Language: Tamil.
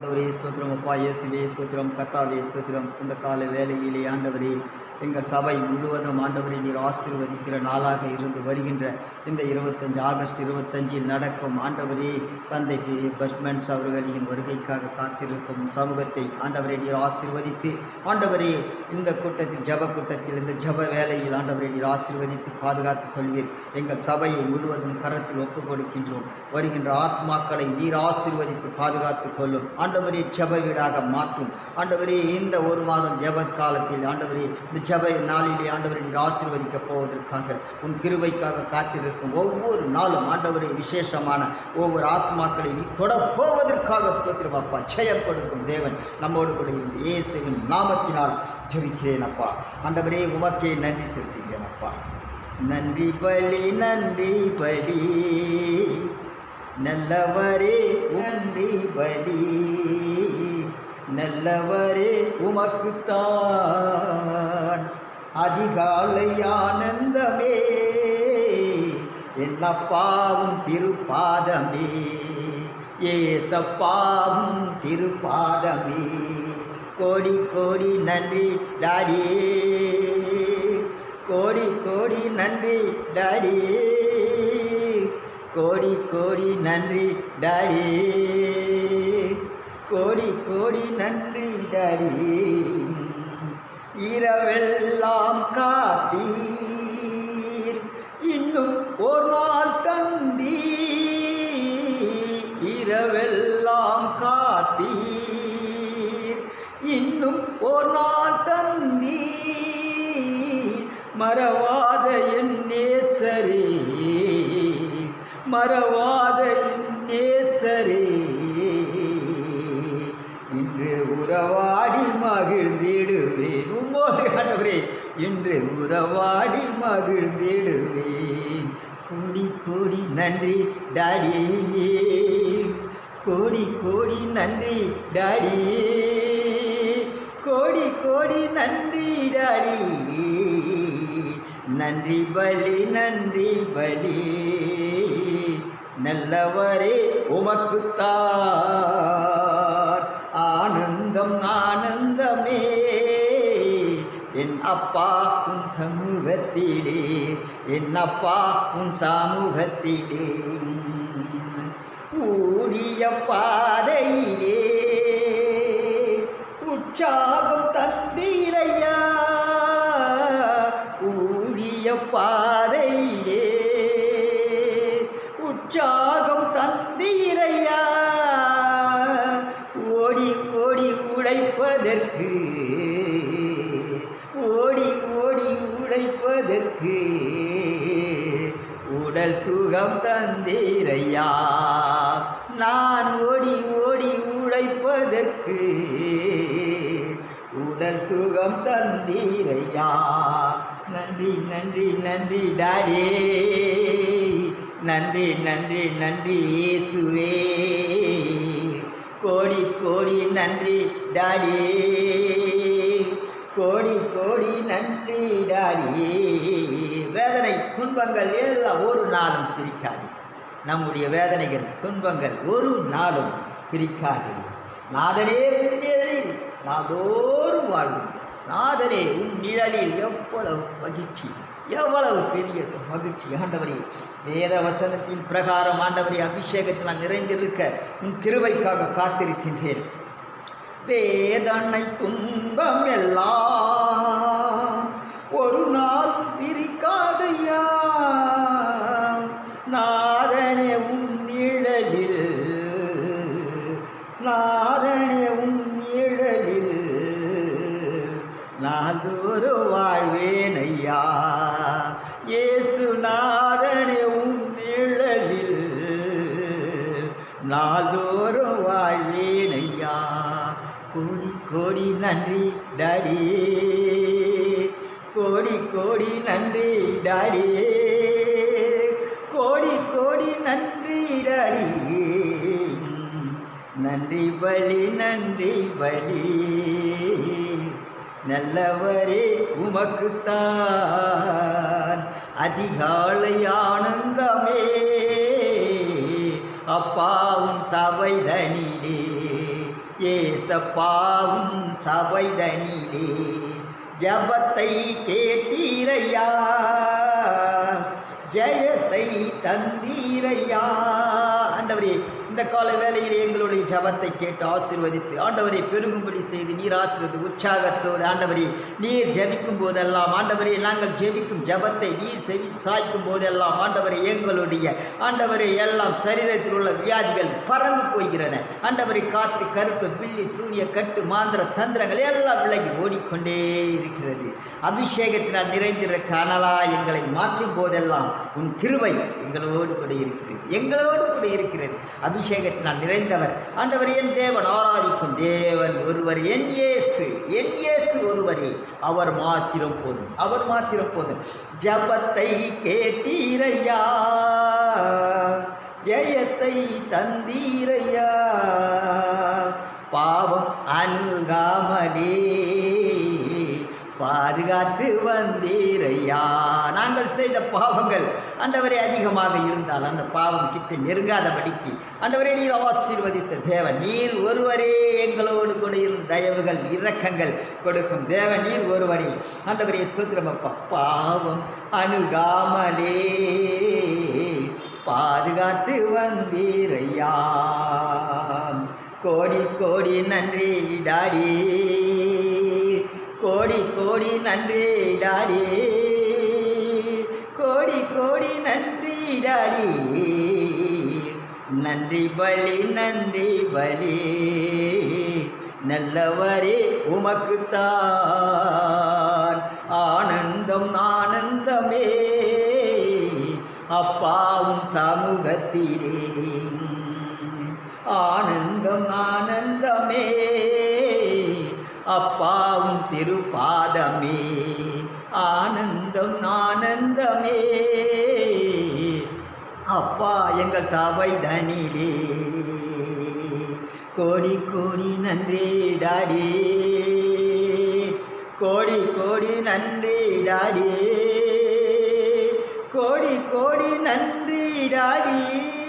ஆண்டவரே ஸ்தோத்திரம் அப்பா இயேசுவே ஸ்தோத்திரம் கத்தாவே ஸ்தோத்திரம். இந்த கால வேலையிலே ஆண்டவரே எங்கள் சபை முழுவதும் ஆண்டவரை நீர் ஆசீர்வதிக்கிற நாளாக இருந்து வருகின்ற இந்த இருபத்தஞ்சு ஆகஸ்ட் இருபத்தஞ்சில் நடக்கும் ஆண்டவரே தந்தை பெரிய பஸ்மென்ட்ஸ் அவர்களின் வருகைக்காக காத்திருக்கும் சமூகத்தை ஆண்டவரை நீர் ஆசீர்வதித்து ஆண்டவரே இந்த கூட்டத்தில் ஜப கூட்டத்தில் இந்த ஜப வேலையில் ஆண்டவரை நீர் ஆசீர்வதித்து பாதுகாத்துக் கொள்வீர். எங்கள் சபையை முழுவதும் கரத்தில் ஒப்புக் கொடுக்கின்றோம் வருகின்ற ஆத்மாக்களை நீர் ஆசீர்வதித்து பாதுகாத்துக் கொள்ளும். ஆண்டவரே ஜப வீடாக மாற்றும். ஆண்டவரே இந்த ஒரு மாதம் ஜப காலத்தில் ஆண்டவரே இந்த ஜப நாளிலே ஆண்டவரை நீர் ஆசீர்வதிக்கப் போவதற்காக உன் கிருவைக்காக காத்திருக்கும் ஒவ்வொரு நாளும் ஆண்டவரை விசேஷமான ஒவ்வொரு ஆத்மாக்களை நீ தொடப்போவதற்காக ஸ்தோத்திரம் அப்பா. ஜெயம் கொடுக்கும் தேவன் நம்மோடு கூட இருந்து இயேசுவின் நாமத்தினால் ஜெபிக்கிறேன் அப்பா. ஆண்டவரே உமக்கே நன்றி செலுத்துகிறேன் அப்பா. நன்றி பலி நன்றி பலி. நல்லவரே நன்றி பலி. நல்லவரே உமக்குத்தான் அதிகாலை ஆனந்தமே. என்னப்பாவும் திருப்பாதமே. ஏசப்பாவும் திருப்பாதமே. கோடி கோடி நன்றி டாடி. கோடி கோடி நன்றி டாடி. கோடி கோடி நன்றி டாடி. கோடி கோடி நன்றி டாடி இரவெல்லாம் காத்தீர். இன்னும் ஒரு நாள் தந்தி இரவெல்லாம் காத்தீர். இன்னும் ஒரு நாள் தந்தி மறவாத என் நேசரே. மறவாத என் நேசரே. உறவாடி மகிழ்ந்திடுவேன். உம்மோடு ஆண்டவரே என்று உறவாடி மகிழ்ந்திடுவேன். கோடி கோடி நன்றி டாடி. கோடி கோடி நன்றி டாடி. கோடி கோடி நன்றி டாடி. நன்றி பலி நன்றி பலி. நல்லவரே உமக்குத்தான் ஆனந்தம் ஆனந்தமே. என் அப்பா உன் சமூகத்திலே என் அப்பா உன் சமூகத்திலே. ஊடிய பாதையிலே உற்சாகம் தந்தீரையா. ஊழிய பா உழைப்பதற்கு ஓடி ஓடி உழைப்பதற்கு உடல் சுகம் தந்தீரையா? நான் ஓடி ஓடி உழைப்பதற்கு உடல் சுகம் தந்தீரையா? நன்றி நன்றி நன்றி டாடே. நன்றி நன்றி நன்றி இயேசுவே கோடி கோடி நன்றி டாடி. கோடி கோடி நன்றி டாடி. வேதனை துன்பங்கள் எல்லாம் ஒரு நாளும் பிரிக்காது. நம்முடைய வேதனைகள் துன்பங்கள் ஒரு நாளும் பிரிக்காது. நாதனே நிழலில் நாதோறும் வாழ்வும். நாதனே உன் நிழலில் எவ்வளவு மகிழ்ச்சி. எவ்வளவு பெரிய மகிழ்ச்சி ஆண்டவரே. வேத வசனத்தின் பிரகாரம் ஆண்டவரே அபிஷேகத்தில் நான் நிறைந்திருக்க உன் கிருவைக்காக காத்திருக்கின்றேன். வேதனை துன்பம் எல்லாம் ஒரு நாள் பிரிக்காதையா? நாதனே உன் நிழலில் நாதனே உன் நிழலில் நான் வாழ்வேன் வாழ்வேனையா இயேசு நாதனே உன் நிழலில் நாள்தோறும் வாழ்வேனையா? கோடி கோடி நன்றி டாடி. கோடி கோடி நன்றி டாடி. கோடி கோடி நன்றி டாடி. நன்றி பலி நன்றி பலி நல்லவரே உமக்குத்தான் அதிகாலை ஆனந்தமே. அப்பாவும் உன் சபை தனிலே ஏசப்பாவும் சபைதனிலே ஜபத்தை கேட்டீரையா? ஜெயத்தை தந்தீரையா? ஆண்டவரே இந்த கால வேளையில் எங்களுடைய ஜபத்தை கேட்டு ஆசிர்வதித்து ஆண்டவரை பெருகும்படி செய்து நீர் ஆசீர்வதி உற்சாகத்தோடு ஆண்டவரே நீர் ஜபிக்கும் போதெல்லாம் ஆண்டவரே நாங்கள் ஜெபிக்கும் ஜபத்தை நீர் செவி சாய்க்கும் போதெல்லாம் ஆண்டவரை எங்களுடைய ஆண்டவரை எல்லாம் சரீரத்தில் உள்ள வியாதிகள் பறந்து போகிறன ஆண்டவரை காத்து கருப்பு பில்லி சூனிய கட்டு மாந்திர தந்திரங்கள் எல்லாம் விலகி ஓடிக்கொண்டே இருக்கிறது. அபிஷேகத்தினால் நிறைந்திருக்க கனலா எங்களை மாற்றும் போதெல்லாம் உன் கிருவை எங்களோடு கூட இருக்கிறது. எங்களோடு கூட இருக்கிறது. அபிஷேகத்தினால் நிறைந்தவர். ஆண்டவர் என் தேவன் ஆராதிக்கும் தேவன் ஒருவர் என் இயேசு என் இயேசு ஒருவரே. அவர் மாத்திரம் போதும் அவர் மாத்திரம் போதும். ஜபத்தை கேட்டீரையா? ஜெயத்தை தந்தீரையா? பாவம் அணுகாமலே பாதுகாத்து வந்தீரையா. நாங்கள் செய்த பாவங்கள் ஆண்டவரே அதிகமாக இருந்தால் அந்த பாவம் கிட்ட நெருங்காதபடிக்கு ஆண்டவரே நீர் ஆசீர்வதித்த தேவன் நீர் ஒருவரே எங்களோடு கூட இருந்த தயவுகள் இரக்கங்கள் கொடுக்கும் தேவன் நீர் ஒருவரே ஆண்டவரே ஸ்தோத்திரம் பாவம் அணுகாமலே. பாதுகாத்து வந்தீரையா. கோடி கோடி நன்றி டாடி. கோடி கோடி நன்றி டாடி. கோடி கோடி நன்றி டாடி. நன்றி பலி நன்றி பலி. நல்லவரே உமக்குத்தான். ஆனந்தம் ஆனந்தமே. அப்பாவும் சமூகத்திலே. ஆனந்தம் ஆனந்தமே. அப்பாவும் திருப்பாதமே. ஆனந்தம் ஆனந்தமே. அப்பா எங்கள் சபை தனிலே. கோடி கோடி நன்றி டாடி. கோடி கோடி நன்றி டாடி. கோடி கோடி நன்றி டாடி.